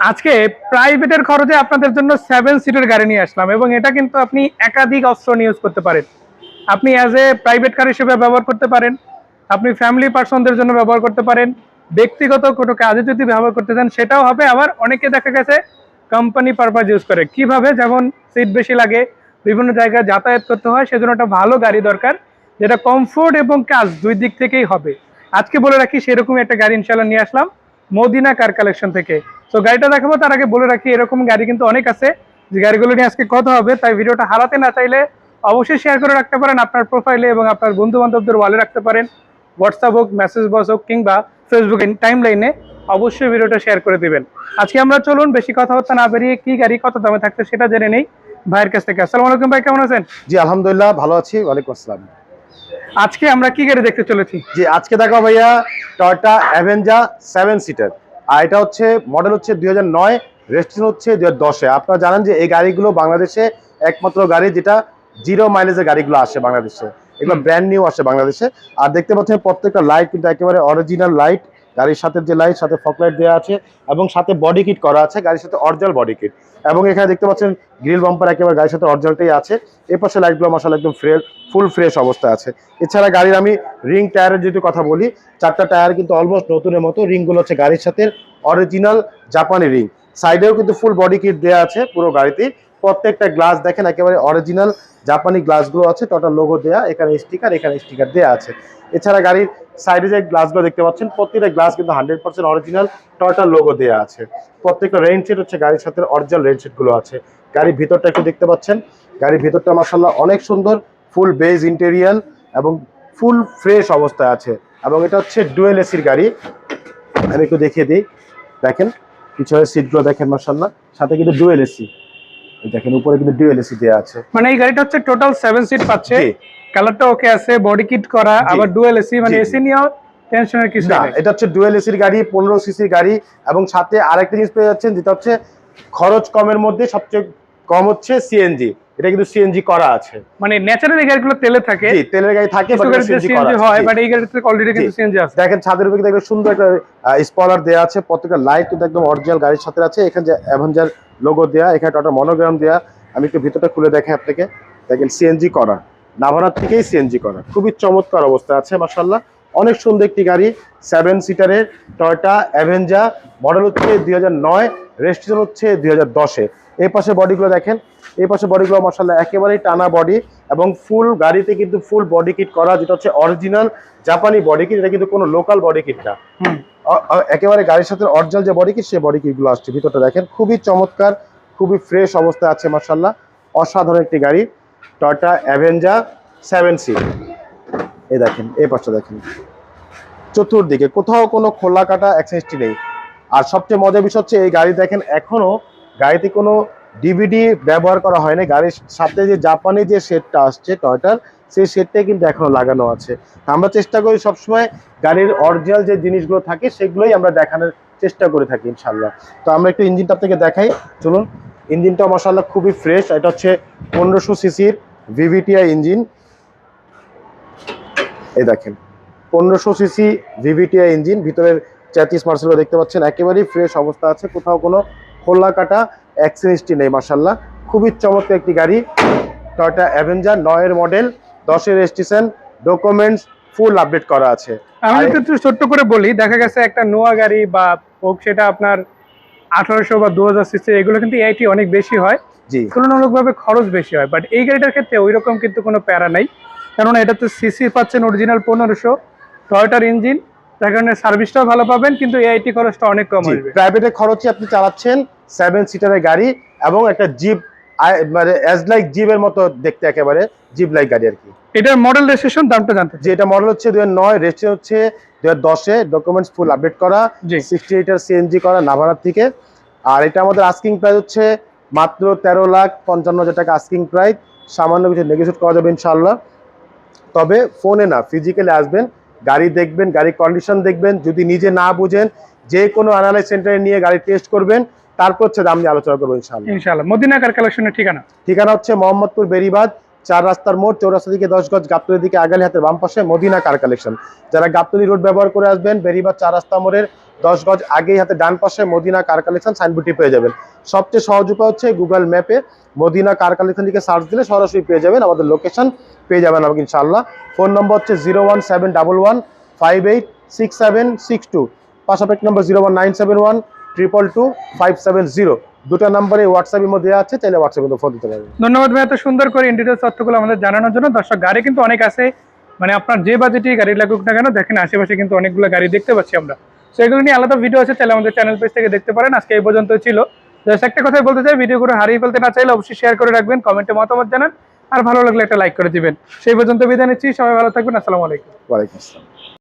আজকে প্রাইভেটের খরচে আপনাদের জন্য সেভেন সিটের গাড়ি নিয়ে আসলাম এবং এটা কিন্তু আপনি একাধিক অস্ত্র ইউজ করতে পারেন। আপনি অ্যাজ এ প্রাইভেট কার হিসেবে ব্যবহার করতে পারেন, আপনি ফ্যামিলি পার্সনদের জন্য ব্যবহার করতে পারেন, ব্যক্তিগত কোনো কাজে যদি ব্যবহার করতে চান, সেটাও হবে। আবার অনেকে দেখা গেছে কোম্পানি পারপাস ইউজ করে। কীভাবে? যেমন সিট বেশি লাগে, বিভিন্ন জায়গায় যাতায়াত করতে হয়, সেজন্য একটা ভালো গাড়ি দরকার, যেটা কমফোর্ট এবং কাজ দুই দিক থেকেই হবে। আজকে বলে রাখি সেরকম একটা গাড়ি ইনশাল্লাহ নিয়ে আসলাম। মদিনা কার কালেকশন থেকে। তো গাড়িটা দেখাবো, তার আগে বলে রাখি, এরকম গাড়ি কিন্তু অনেক আছে। যে গাড়িগুলো নিয়ে আজকে কথা হবে, তাই ভিডিওটা হারাতে না চাইলে অবশ্যই শেয়ার করে রাখতে পারেন আপনার প্রোফাইলে এবং আপনার বন্ধু বান্ধবদের ওয়ালে রাখতে পারেন। হোয়াটসঅ্যাপ হোক মেসেজ বক্স হোক, কিংবা ফেসবুক টাইম লাইনে অবশ্যই ভিডিওটা শেয়ার করে দিবেন। আজকে আমরা চলুন, বেশি কথাবার্তা না বেরিয়ে কি গাড়ি কত দামে থাকছে সেটা জেনে নেই ভাইয়ের কাছ থেকে। আসসালামু আলাইকুম ভাই, কেমন আছেন? জি, আলহামদুলিল্লাহ, ভালো আছি। ওয়ালাইকুম আসসালাম। আজকে আমরা কি গাড়ি দেখতে চলেছি? জি আজকে দেখো ভাইয়া টয়টা অ্যাভেঞ্জা সেভেন সিটার আর এটা হচ্ছে মডেল হচ্ছে দুই হাজার নয় রেজিস্ট্রেশন হচ্ছে দুই হাজার দশে। আপনারা জানেন যে এই গাড়িগুলো বাংলাদেশে একমাত্র গাড়ি যেটা জিরো মাইলেজের গাড়িগুলো আসে বাংলাদেশে। এগুলো ব্র্যান্ড নিউ আসে বাংলাদেশে। আর দেখতে পাচ্ছেন প্রত্যেকটা লাইট কিন্তু একেবারে অরিজিনাল লাইট গাড়ির সাথে যে লাইট, সাথে ফক লাইট দেওয়া আছে এবং সাথে বডি কিট করা আছে, গাড়ির সাথে অরিজিনাল বডি কিট এবং এখানে দেখতে পাচ্ছেন গ্রিল বাম্পার একেবারে গাড়ির সাথে অরিজিনালটাই আছে। এর পাশে লাইটগুলো মশাল একদম ফ্রেশ ফুল ফ্রেশ অবস্থা আছে। এছাড়া গাড়ির আমি রিং টায়ারের যদি কথা বলি, চারটা টায়ার কিন্তু অলমোস্ট নতুনের মতো রিংগুলো হচ্ছে গাড়ির সাথে অরিজিনাল জাপানি রিং সাইডেও কিন্তু ফুল বডি কিট দেওয়া আছে পুরো গাড়িতে প্রত্যেকটা গ্লাস দেখেন, একেবারে অরিজিনাল জাপানি গ্লাসগুলো আছে টোটাল লোগো দেয়া, এখানে স্টিকার এখানে স্টিকার দেওয়া আছে। এছাড়া গাড়ির সাইডে যে গ্লাসগুলো দেখতে পাচ্ছেন, প্রত্যেকটা গ্লাস কিন্তু hundred percent original total logo দেওয়া আছে। প্রত্যেকটা সেট হচ্ছে গাড়ির সাথে অরিজিনাল সেটগুলো আছে। গাড়ির ভিতরটা একটু দেখতে পাচ্ছেন, গাড়ির ভিতরটা মাসাল্লাহ অনেক সুন্দর ফুল বেজ ইন্টেরিয়াল এবং ফুল ফ্রেশ অবস্থায় আছে। এবং এটা হচ্ছে ডুয়েল এসির গাড়ি। আমি একটু দেখিয়ে দিই, দেখেন, পিছনের সিটগুলো দেখেন মাসাল্লাহ সাথে কিন্তু ডুয়েল এসি দেখেন উপরে কিন্তু ডুয়েল এসি দেওয়া আছে। মানে এই গাড়িটা হচ্ছে টোটাল সেভেন সিট পাচ্ছে। কালারটা ওকে আছে বডি কিট করা আবার ডুয়েল এসি মানে। এসি নিয়েও টেনশনের কিছু না এটা হচ্ছে ডুয়েল এসির গাড়ি পনেরো সিসির গাড়ি এবং সাথে আরেকটা জিনিস পেয়ে যাচ্ছেন যেটা হচ্ছে খরচ কমের মধ্যে সবচেয়ে কম হচ্ছে সিএনজি এটা কিন্তু সিএনজি করা আছে। মানে ন্যাচারাল ন্যাচারালি গাড়িগুলো তেলে থাকে। জি তেলের গাড়ি থাকে সিএনজি হয় বাট এই গাড়িতে অলরেডি কিন্তু। সিএনজি আছে। দেখেন ছাদের উপরে সুন্দর একটা স্পলার দেওয়া আছে প্রত্যেকটা লাইট কিন্তু একদম অরিজিনাল গাড়ির সাথে আছে। এখানে যে অ্যাভেঞ্জার লোগো দেওয়া এখানে একটা মনোগ্রাম দেওয়া আমি একটু ভিতরটা খুলে দেখাই আপনাকে। দেখেন সিএনজি করা। নাভানার থেকেই সিএনজি করা। খুবই চমৎকার অবস্থা আছে মাসাল্লাহ অনেক সুন্দর একটি গাড়ি সেভেন সিটারের টয়টা অ্যাভেঞ্জা মডেল হচ্ছে দুই হাজার নয় রেজিস্ট্রেশন হচ্ছে দুই হাজার দশে। এই পাশে বডিগুলো দেখেন, এই পাশে বডিগুলো মাসাল্লাহ একেবারেই টানা বডি এবং ফুল গাড়িতে কিন্তু ফুল বডি কিট করা, যেটা হচ্ছে অরিজিনাল জাপানি বডি কিট এটা কিন্তু কোনো লোকাল বডি কিট না। একেবারে গাড়ির সাথে অরিজিনাল যে বডি কিট সে বডি কিটগুলো আসছে। ভিতরটা দেখেন, খুবই চমৎকার, খুবই ফ্রেশ অবস্থায় আছে মার্শাল্লাহ অসাধারণ একটি গাড়ি টয়টা অ্যাভেঞ্জা সেভেন সি এই দেখেন, এই পাশটা দেখেন। চতুর্দিকে কোথাও কোনো খোলা কাটা অ্যাক্সেসটি নেই। আর সবচেয়ে মজার বিষয় হচ্ছে, এই গাড়ি দেখেন, এখনও গাড়িতে কোনো ডিভিডি ব্যবহার করা হয়নি। গাড়ির সাথে যে জাপানি যে সেটটা আসছে টয়টার সেই সেটটাই কিন্তু এখনও লাগানো আছে। আমরা চেষ্টা করি সবসময় গাড়ির অরিজিনাল যে জিনিসগুলো থাকে, সেগুলোই আমরা দেখানোর চেষ্টা করে থাকি ইনশাল্লাহ তো আমরা একটু ইঞ্জিনটা আপনাকে দেখাই। চলুন, ইঞ্জিনটা মশাল্লাহ খুবই ফ্রেশ এটা হচ্ছে পনেরোশো সিসির ভিভিটিআই ইঞ্জিন এই দেখেন, পনেরোশো সিসি ভিভিটিআই ইঞ্জিন ভিতরের চ্যাতিস মার্সেলও দেখতে পাচ্ছেন, একেবারেই ফ্রেশ অবস্থা আছে, কোথাও কোনো খোলা কাটা অ্যাক্সিডেন্টটি নেই মার্শাল্লাহ খুবই চমৎকার একটি গাড়ি টয়টা অ্যাভেঞ্জার নয়ের মডেল দশের রেজিস্ট্রেশন ডকুমেন্টস ফুল আপডেট করা আছে। আমি একটু ছোট্ট করে বলি দেখা গেছে একটা নোয়া গাড়ি বা হোক সেটা আপনার আঠারোশো বা দু হাজার সিসি এগুলো কিন্তু এআইটি অনেক বেশি হয়। জি। তুলনামূলকভাবে খরচ বেশি হয় বাট এই গাড়িটার ক্ষেত্রে ওই রকম কিন্তু কোনো প্যারা নাই। কেননা এটাতে সিসি পাচ্ছেন অরিজিনাল পনেরোশো টয়টার ইঞ্জিন যার কারণে সার্ভিসটাও ভালো পাবেন কিন্তু এআইটি খরচটা অনেক কম আসবে। প্রাইভেটের খরচে আপনি চালাচ্ছেন সেভেন সিটারের গাড়ি এবং একটা জিপ মানে অ্যাজ লাইক জিপের মতো দেখতে একেবারে জিপ লাইক গাড়ি আর কি। এটার মডেল রেজিস্ট্রেশন দামটা জানতে যে এটা মডেল হচ্ছে দুই নয় রেজিস্ট্রেশন হচ্ছে দুই দশে ডকুমেন্টস ফুল আপডেট করা সিক্সটি লিটার সিএনজি করা নাভারার থেকে। আর এটা আমাদের আস্কিং প্রাইস হচ্ছে মাত্র তেরো লাখ পঞ্চান্ন হাজার টাকা আস্কিং প্রাইস সামান্য কিছু নেগোসিয়েট করা যাবে ইনশাল্লাহ তবে ফোনে না ফিজিক্যালি আসবেন গাড়ি দেখবেন গাড়ির কন্ডিশন দেখবেন যদি নিজে না বুঝেন যে কোনো অ্যানালাইজ সেন্টারে নিয়ে গাড়ি টেস্ট করবেন তারপর হচ্ছে দাম নিয়ে আলোচনা করব ইনশাল্লাহ কার কালেকশনের ঠিকানা? ঠিকানা হচ্ছে মোহাম্মদপুর বেরিবাদ চার রাস্তার মোড় চৌরাস্তা দিকে দশ গজ গাবতলির দিকে আগালি হাতের বাম পাশে মদিনা কার কালেকশন। যারা গাবতলি রোড ব্যবহার করে আসবেন বেরিবাদ চার রাস্তা মোড়ের দশ গজ আগেই হাতে ডান পাশে মদিনা কার কালেকশন সাইনবোর্ডটি পেয়ে যাবেন। সবচেয়ে সহজ উপায় হচ্ছে গুগল ম্যাপে মদিনা কার কালেকশন লিখে সার্চ দিলে সরাসরি পেয়ে যাবেন আমাদের লোকেশন পেয়ে যাবেন আমাকে ইনশাল্লাহ ফোন নম্বর হচ্ছে zero one seven double one five eight six seven six two. পাশাপাশি number zero one nine seven one triple two five seven zero দুটো নাম্বারে হোয়াটসঅ্যাপের মধ্যে আছে চাইলে হোয়াটসঅ্যাপে ফোন দিতে পারবেন ধন্যবাদ ভাই এত সুন্দর করে ইন্ডিটেলস তথ্যগুলো আমাদের জানানোর জন্য। দর্শক গাড়ি কিন্তু অনেক আছে। মানে আপনার যে বাজেটে গাড়ি লাগুক না কেন দেখেন আশেপাশে কিন্তু অনেকগুলো গাড়ি দেখতে পাচ্ছি আমরা। তো এগুলো নিয়ে আলাদা ভিডিও আছে তাহলে আমাদের চ্যানেল পেজ থেকে দেখতে পারেন। আজকে এই পর্যন্ত ছিল। জাস্ট একটা কথাই বলতে চাই ভিডিও করে হারিয়ে ফেলতে না চাইলে অবশ্যই শেয়ার করে রাখবেন কমেন্টে মতামত জানান। আর ভালো লাগলে একটা লাইক করে দিবেন। সেই পর্যন্ত বিদায় নিচ্ছি সবাই ভালো থাকবেন আসসালামু আলাইকুম। ওয়ালাইকুম আসসালাম।